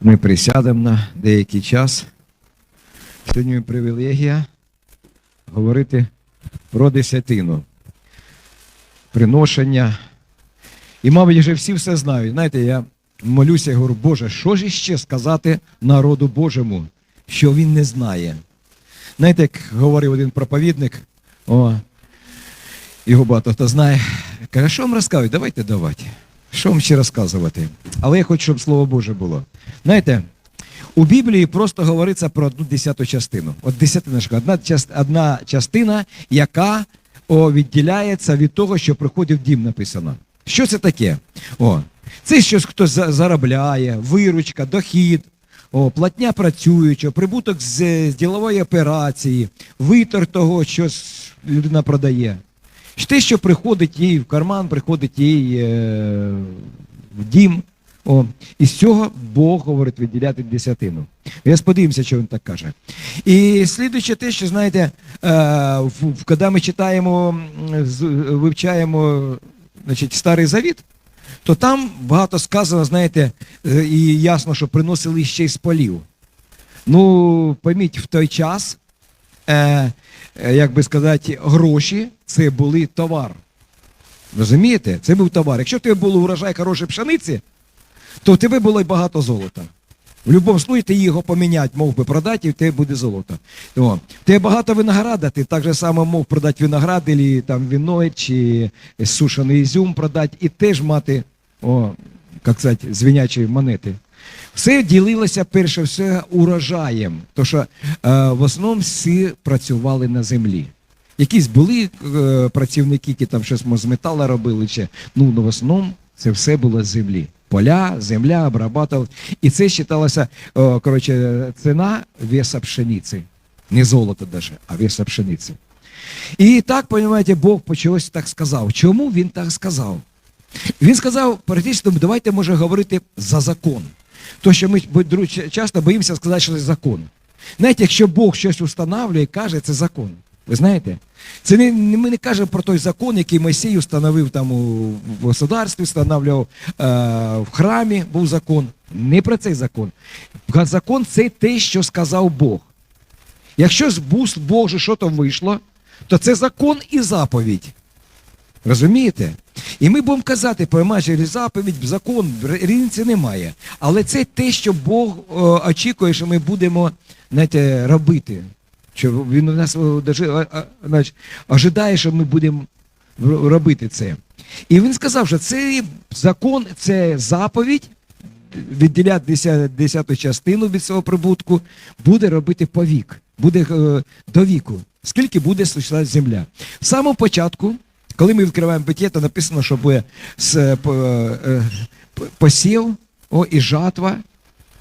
Ми присядемо на деякий час. Сьогодні привілегія говорити про десятину, приношення. І, мабуть, вже всі все знають. Знаєте, я молюся і говорю, Боже, що ж іще сказати народу Божому, що він не знає. Знаєте, як говорив один проповідник, о, його багато хто знає, каже, що вам розказують? Давайте давати. Що вам ще розказувати? Але я хочу, щоб Слово Боже було. Знаєте, у Біблії просто говориться про одну десяту частину. От десятина ж одна, одна частина, яка о, відділяється від того, що приходить в дім, написано. Що це таке? О, це щось хтось заробляє, виручка, дохід, о, платня працюючого, прибуток з, з ділової операції, витор того, що людина продає. Те, що приходить їй в карман, приходить їй е, в дім. О, і з цього Бог говорить відділяти десятину. Я сподивимося, що він так каже. І слідуючи те, що знаєте, е, коли ми читаємо, вивчаємо значить, Старий Завіт, то там багато сказано, знаєте, е, і ясно, що приносили ще й з полів. Ну, пойміть, в той час, е, як би сказати, гроші це були товар. Розумієте? Це був товар. Якщо в тебе було урожай хорошої пшениці, то в тебе було й багато золота. В будь-якому случаї ти його поміняти, мов би продати, і в тебе буде золото. О. Тебе багато винограда, ти так же само мов продати виноград, або там віно, чи сушений ізюм продати, і теж мати, о, як сказати, звінячі монети. Все ділилося перше все урожаєм, тому що е, в основному всі працювали на землі. Якісь були е, працівники, які там щось з металу робили, чи, ну, ну в основному це все було з землі. Поля, земля, обрабатували. І це вважалося, о, коротше, ціна веса пшениці. Не золото даже, а веса пшениці. І так, розумієте, Бог почалось так сказав. Чому він так сказав? Він сказав, практично, давайте може говорити за закон. То, що ми часто боїмося сказати, що це закон. Знаєте, якщо Бог щось встановлює, каже, це закон. Ви знаєте? Це не, ми не кажемо про той закон, який Мойсей установив там у государстві, встановлював е, в храмі, був закон. Не про цей закон. Закон це те, що сказав Бог. Якщо з буст що то вийшло, то це закон і заповідь. Розумієте? І ми будемо казати, пойма через заповідь, закон, різниці немає. Але це те, що Бог о, очікує, що ми будемо знаєте, робити. Що він у нас значить, ожидає, що ми будемо робити це. І він сказав, що це закон, це заповідь, відділяти деся- десяту частину від свого прибутку, буде робити по вік, буде е, до віку. Скільки буде существувати земля? В самому початку, коли ми відкриваємо питє, то написано, що буде е, е, посів о, і жатва,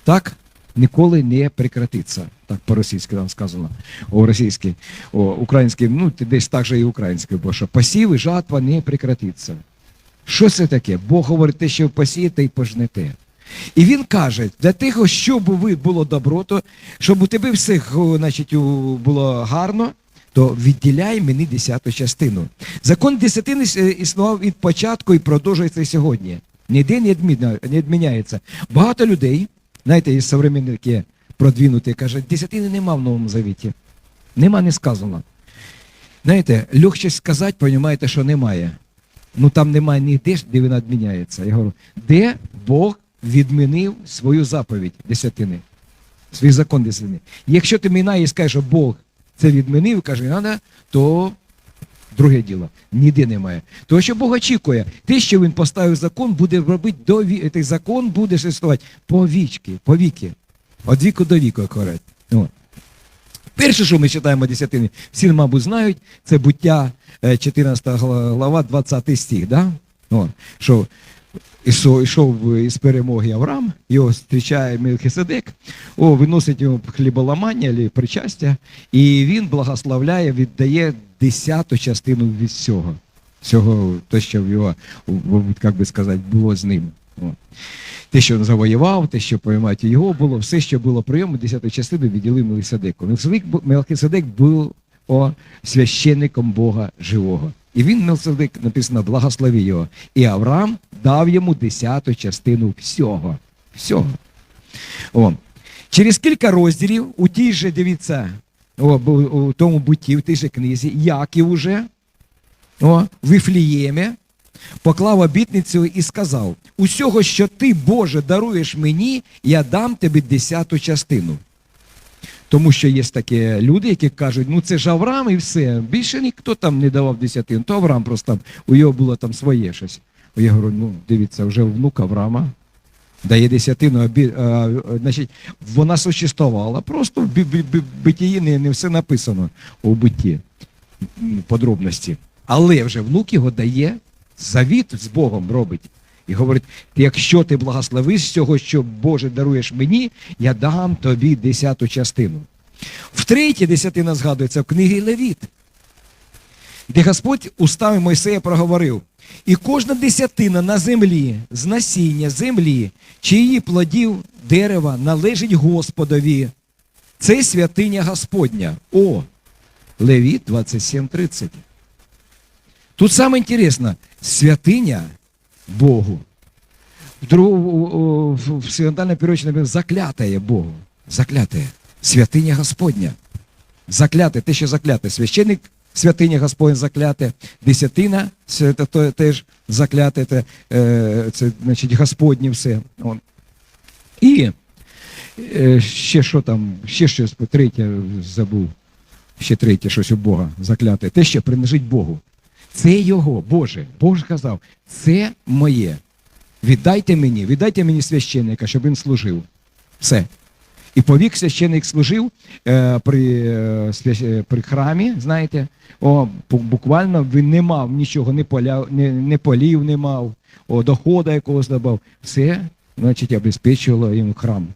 так, ніколи не прекратиться. Так по-російськи там сказано. О, російській, о, українській, ну, десь так же і українською, бо що посів і жатва не прекратиться. Що це таке? Бог говорить те, що посієте і пожнете. І він каже, для того, щоб ви було добро, то щоб у тебе все значить, було гарно, то відділяй мені десяту частину. Закон десятини е, існував від початку і продовжується сьогодні. Ніде не відміняється. Багато людей, знаєте, є современники продвинуті, кажуть, десятини нема в Новому Завіті. Нема не сказано. Знаєте, легше сказати, розумієте, що немає. Ну там немає ніде, де вона відміняється. Я говорю, де Бог відмінив свою заповідь десятини, свій закон десятини. Якщо ти мінає і скажеш, що Бог це відмінив, каже, треба, то друге діло. Ніде немає. Тому що Бог очікує, те, що він поставив закон, буде робити до ві... Цей закон буде существувати по вічки, по віки. Від віку до віку, як говорять. От. Перше, що ми читаємо десятини, всі, мабуть, знають, це буття е, 14 глава, 20 стих, да? О, що ішов, ішов із перемоги Авраам, його зустрічає Мелхиседек, о, виносить йому хліболамання або причастя, і він благословляє, віддає десяту частину від всього. Всього, те, що в його, як би сказати, було з ним. О. Те, що він завоював, те, що поймати його було, все, що було при йому, десяту частину відділив Мелхиседеку. Мелхиседек Мелхиседек був о, священником Бога живого. І він, Мелхиседек, написано, благословив його. І Авраам дав йому десяту частину всього. Всього. О. Через кілька розділів у тій же, дивіться, о, у тому буті, в тій же книзі, Яків уже о, в Іфліємі поклав обітницю і сказав: усього, що ти, Боже, даруєш мені, я дам тобі десяту частину. Тому що є такі люди, які кажуть, ну це ж Авраам і все. Більше ніхто там не давав десятину. То Авраам просто у його було там своє щось. Я говорю, ну дивіться, вже внук Авраама дає десятину, а, а, значить, вона существувала. Просто в битії не, не все написано у битті подробності. Але вже внук його дає, завіт з Богом робить. І говорить: якщо ти благословиш цього, що Боже даруєш мені, я дам тобі десяту частину. Втретє десятина згадується в книгі Левіт, де Господь устами Мойсея проговорив: і кожна десятина на землі, з насіння землі, чи її плодів дерева належить Господові. Це святиня Господня. О, Левіт 27.30. Тут саме інтересно, святиня Богу. В синодальному переводі заклятає Богу. Заклятає. Святиня Господня. Закляте, те, що закляте. Священник святиня Господня закляте, десятина це теж закляте, це, е, це значить Господнє все. От. І е, ще що там, ще щось третє забув. Ще третє щось у Бога закляте. Те, що принадлежить Богу. Це його, Боже. Бог сказав, це моє. Віддайте мені, віддайте мені священника, щоб він служив. Все. І повік священник служив е, при, е, е, при храмі, знаєте, о, буквально він не мав нічого, не, поля, не, не полів не мав, о, доходу якогось мав. Все, значить, обезпечувало йому храм.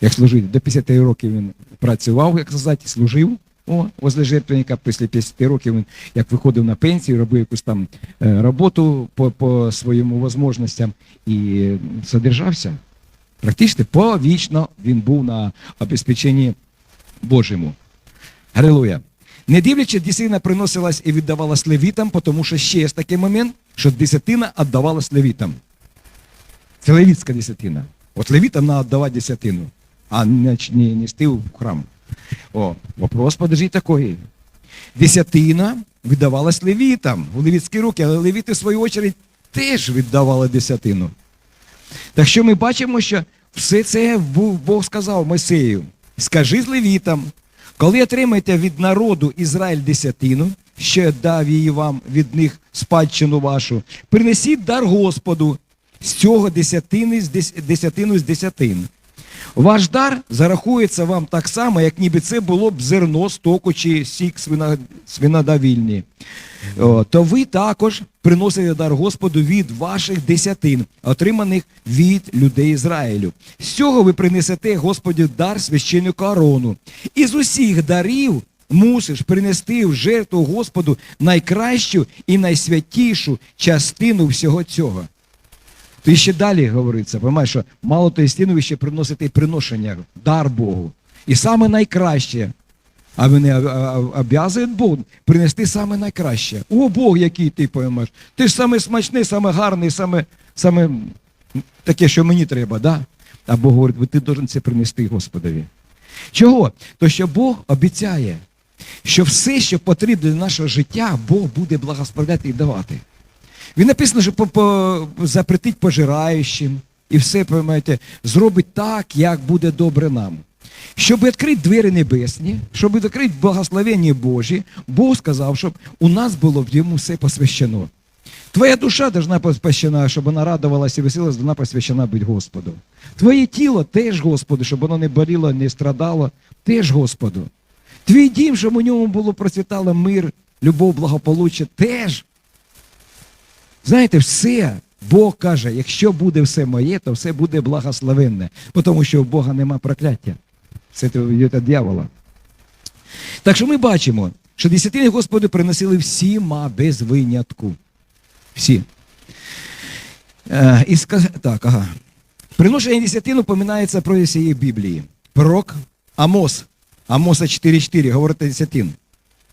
Як служити. До 50 років він працював, як сказати, служив. О, возле жертвенника після 50 років він як виходив на пенсію, робив якусь там е, роботу по, по своїм можливостям і содержався. Практично повічно він був на обезпеченні Божому. Галилуя. Не дивлячись, десятина приносилась і віддавалась левітам, тому що ще є такий момент, що десятина віддавалась левітам. Це левітська десятина. От левітам треба віддавати десятину, а не, не нести в храм. О, вопрос, подожди, такий. Десятина віддавалась левітам у левітські руки, але левіти, в свою очередь, теж віддавали десятину. Так що ми бачимо, що все це Бог сказав Мойсею. Скажи з левітам, коли отримаєте від народу Ізраїль десятину, що дав її вам від них спадщину вашу, принесіть дар Господу з цього десятини, з десятину з десятин. Ваш дар зарахується вам так само, як ніби це було б зерно, стоку чи сік свино- свинодавільні. То ви також приносите дар Господу від ваших десятин, отриманих від людей Ізраїлю. З цього ви принесете Господу дар священнику Арону. Із усіх дарів мусиш принести в жертву Господу найкращу і найсвятішу частину всього цього. То і ще далі говориться, понимаєш, що мало тої стіни ви ще приносите приношення, дар Богу. І саме найкраще. А вони обязують Бог принести саме найкраще. О Бог, який ти поймеш. Ти ж саме смачний, саме гарний, саме, саме таке, що мені треба, да? А Бог говорить, «Ви- ти должен це принести Господові. Чого? То що Бог обіцяє, що все, що потрібно для нашого життя, Бог буде благословляти і давати. Він написано, що по, запретить пожираючим і все, поймаєте, зробить так, як буде добре нам. Щоб відкрити двері небесні, щоб відкрити благословення Божі, Бог сказав, щоб у нас було в йому все посвящено. Твоя душа должна посвящена, щоб вона радувалася і веселилась, вона посвящена бути Господу. Твоє тіло теж Господу, щоб воно не боліло, не страдало, теж Господу. Твій дім, щоб у ньому було процвітало мир, любов, благополуччя, теж Знаєте, все, Бог каже, якщо буде все моє, то все буде благословенне, тому що у Бога нема прокляття. Це від дьявола. Так що ми бачимо, що десятини Господу приносили всіма без винятку. Всі. Е, і сказ... Так, ага. Приношення десятину поминається про цієї Біблії. Пророк Амос. Амоса 4.4 говорить десятин.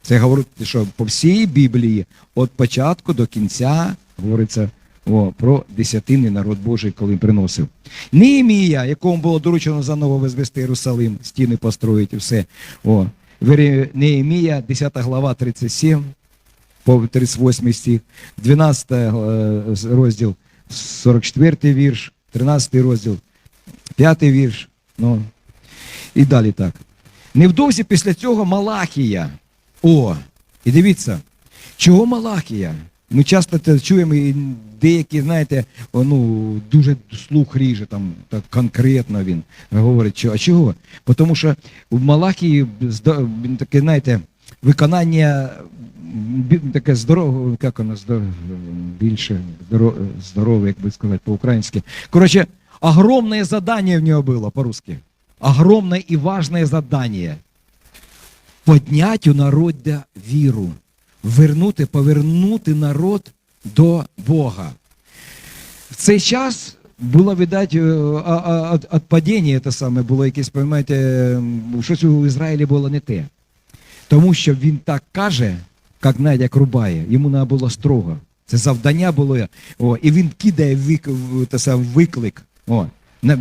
Це говорить, що по всій Біблії, від початку до кінця, говориться О, про десятини народ Божий, коли приносив. Неемія, якому було доручено заново возвести Єрусалим, стіни построїти, все. О, Неемія, 10 глава, 37, по 38 стих, 12 е, розділ, 44 вірш, 13 розділ, 5 вірш. Ну, і далі так. Невдовзі після цього Малахія. О, і дивіться, чого Малахія? Ми часто це чуємо, і деякі, знаєте, ну, дуже слух ріже, там так конкретно він говорить, що, а чого? Тому що в Малахії таке, знаєте, виконання таке здорове, як воно здорове, більше здорове, як би сказати по-українськи. Коротше, огромне задання в нього було по-русски. Огромное и важное задание. Поднять у народа віру, вернути, повернути народ до Бога. В цей час було, видать, від падіння те саме було якесь, поймаєте, щось у Ізраїлі було не те. Тому що він так каже, як знаєте, як рубає, йому треба було строго. Це завдання було. О, і він кидає вик, те саме, виклик. О,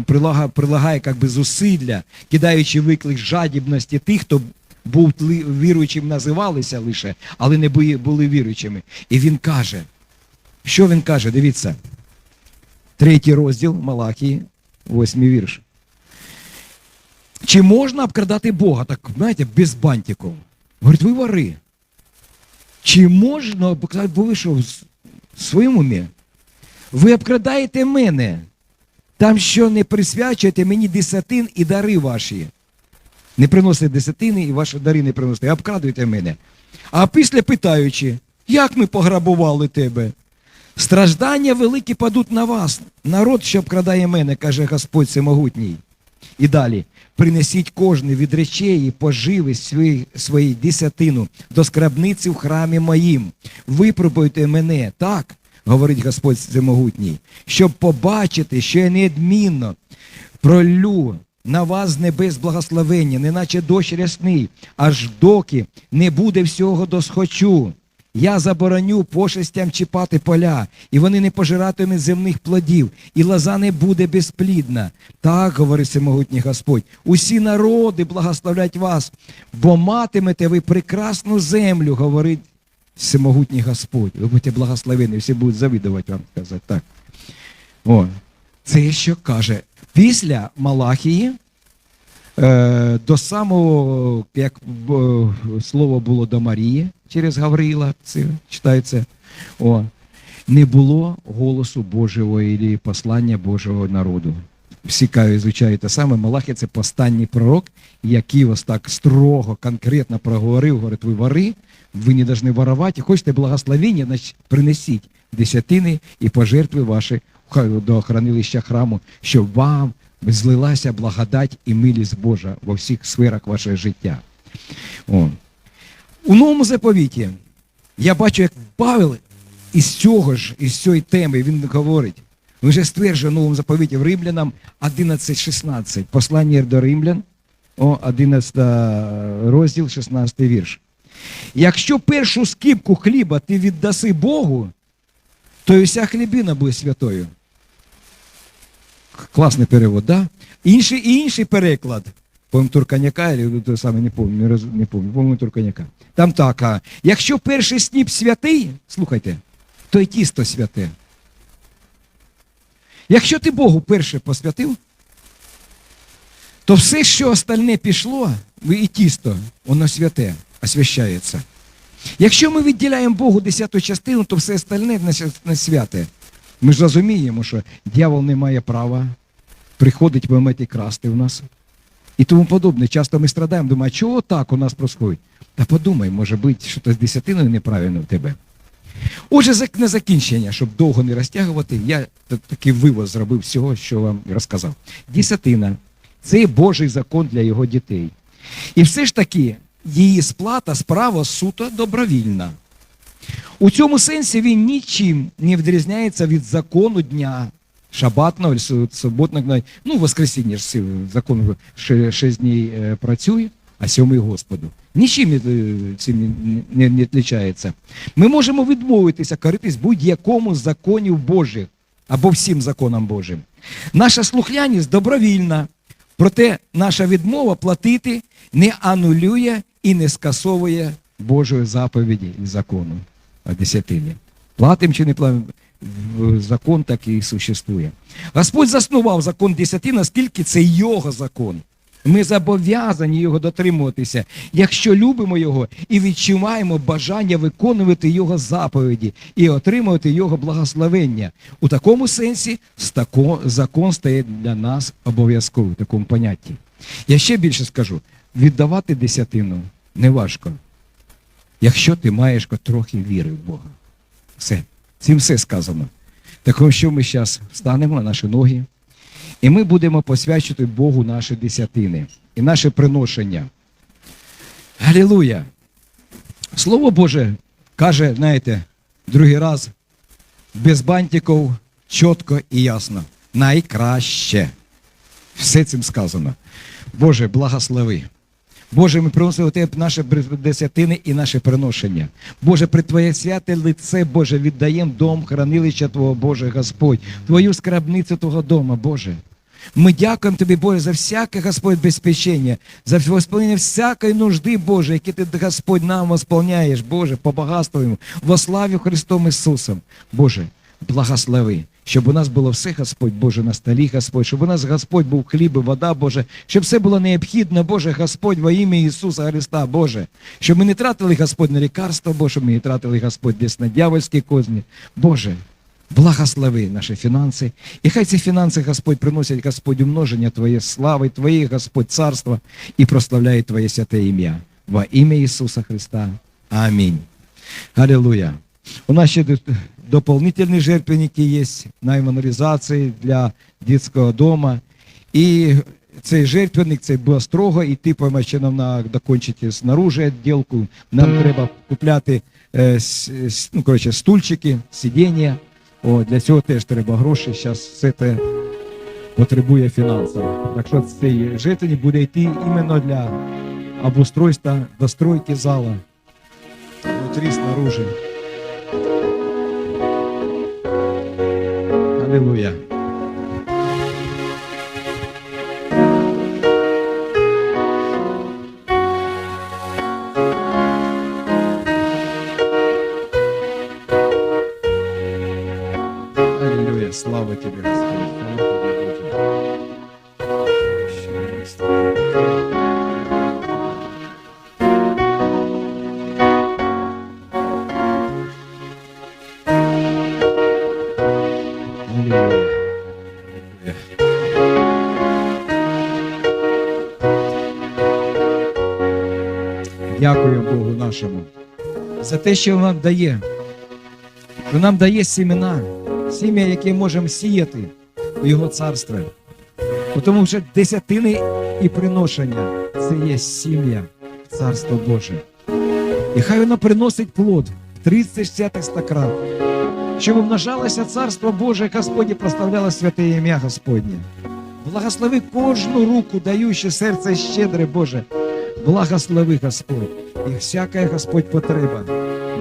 прилагає, прилагає би, зусилля, кидаючи виклик жадібності тих, хто був віруючим, називалися лише, але не були, віруючими. І він каже, що він каже? Дивіться. Третій розділ Малахії, восьмий вірш. Чи можна обкрадати Бога, так, знаєте, без бантиків? Говорить, ви вори. Чи можна обкрадати, бо ви що, в своєму умі? Ви обкрадаєте мене. Там що не присвячуєте мені десятин і дари ваші. Не приносите десятини і ваші дари не приносите, а обкрадуєте мене. А після питаючи, як ми пограбували тебе? Страждання великі падуть на вас. Народ, що обкрадає мене, каже Господь Всемогутній. І далі. Принесіть кожний від речей і поживи свої, свої десятину до скрабниці в храмі моїм. Випробуйте мене, так, говорить Господь Всемогутній, щоб побачити, що я неодмінно пролю на вас небес благословення, неначе дощ рясний, аж доки не буде всього досхочу. Я забороню пошестям чіпати поля, і вони не пожиратимуть земних плодів, і лоза не буде безплідна. Так, говорить всемогутній Господь, усі народи благословлять вас, бо матимете ви прекрасну землю, говорить всемогутній Господь. Ви будете благословені, всі будуть завидувати вам сказати. Так. О, це що каже. Після Малахії е, до самого, як е, слово було до Марії через Гавриїла, це читається, о, не було голосу Божого і послання Божого народу. Всі звичайно, те саме, Малахія це останній пророк, який ось так строго, конкретно проговорив, говорить, ви вори, ви не повинні воровати, хочете благословення, значить принесіть десятини і пожертви ваші до хранилища храму, щоб вам злилася благодать і милість Божа во всіх сферах вашого життя. О. У новому заповіті я бачу, як Павел із цього ж, із цієї теми, він говорить, він вже стверджує в новому заповіті в Римлянам 11.16, послання до Римлян, о, 11 розділ, 16 вірш. Якщо першу скипку хліба ти віддаси Богу, то і вся хлібина буде святою. Класний перевод, да? Інший, інший переклад. По-моєму, Турканяка, то саме не пам'ятаю, не, роз- по-моєму, Турканяка. Там так, а, якщо перший сніп святий, слухайте, то й тісто святе. Якщо ти Богу перше посвятив, то все, що остальне пішло, і тісто, воно святе, освящається. Якщо ми відділяємо Богу десяту частину, то все остальне не святе. Ми ж розуміємо, що дьявол не має права приходить вимити красти в нас. І тому подобне. Часто ми страдаємо, думаємо, чого так у нас происходить? Та подумай, може бути, що з десятиною неправильно в тебе. Отже, на закінчення, щоб довго не розтягувати, я такий вивоз зробив всього, що вам розказав. Десятина це Божий закон для його дітей. І все ж таки, її сплата справа суто добровільна. У цьому сенсі він нічим не відрізняється від закону дня шабатного, су- суботного, ну, воскресіння ж закон ще 6 днів е, працює, а сьомий Господу. Нічим е, цим не відрізняється. Ми можемо відмовитися коритись будь-якому з законів Божих або всім законам Божим. Наша слухняність добровільна, проте наша відмова платити не анулює і не скасовує Божої заповіді і закону о десятині. Платим чи не платим, закон так і существує. Господь заснував закон десяти, наскільки це його закон. Ми зобов'язані його дотримуватися, якщо любимо його і відчуваємо бажання виконувати його заповіді і отримувати його благословення. У такому сенсі закон стає для нас обов'язковим в такому понятті. Я ще більше скажу: віддавати десятину не важко, якщо ти маєш трохи віри в Бога. Все. Цим все сказано. Так що ми зараз встанемо на наші ноги, і ми будемо посвячувати Богу наші десятини і наше приношення. Галілуя! Слово Боже каже, знаєте, другий раз, без бантиків, чітко і ясно. Найкраще. Все цим сказано. Боже, благослови. Боже, ми приносимо Тебе наші десятини і наше приношення. Боже, при Твоє святе лице, Боже, віддаємо дом хранилища Твого, Боже, Господь, Твою скрабницю Твого дома, Боже. Ми дякуємо Тобі, Боже, за всяке, Господь, безпечення, за восполнення всякої нужди, Боже, які Ти, Господь, нам восполняєш, Боже, по багатству, во славі Христом Ісусом. Боже, благослови, щоб у нас було все, Господь Боже, на столі, Господь, щоб у нас, Господь, був хліб і вода, Боже, щоб все було необхідно, Боже, Господь, во ім'я Ісуса Христа, Боже, щоб ми не тратили, Господь, на лікарство, Боже, щоб ми не тратили, Господь, десь на дьявольські козні. Боже, благослови наші фінанси. І хай ці фінанси, Господь, приносять, Господь, умноження Твоєї слави, Твоє, Господь, царства і прославляє Твоє святе ім'я. Во ім'я Ісуса Христа. Амінь. Аллилуйя. У нас ще дополнительные жертвенники є на імунізації для дитячого дому. І цей жертвенник це було строго, і ти ще нам на докончити снаружи відділку. Нам треба купляти е, с- ну, коротше, стульчики, сидіння. О, для цього теж треба гроші. Зараз все це потребує фінансів. Так що цей жертвенник буде йти іменно для обустройства, достройки зала. Внутрі, снаружи. Аллилуйя. Нашому за те, що нам дає. Що нам дає сімена, сім'я, яке можемо сіяти у Його царстві. Бо Тому що десятини і приношення це є сім'я Царство Боже. І хай воно приносить плод в 30, 60, 100 крат. Щоб умножалося Царство Боже, Господь і прославляло святе ім'я Господнє. Благослови кожну руку, даючи серце щедре, Боже. Благослови Господь. І всяка Господь потреба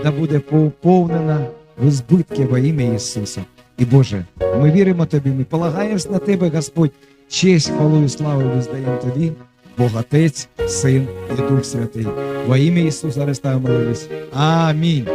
да буде поповнена в збитки во ім'я Ісуса. І Боже, ми віримо Тобі, ми полагаємось на Тебе, Господь, честь, хвалу і славу виздаємо Тобі, Бог Отець, Син і Дух Святий. Во ім'я Ісуса Христа молились. Амінь.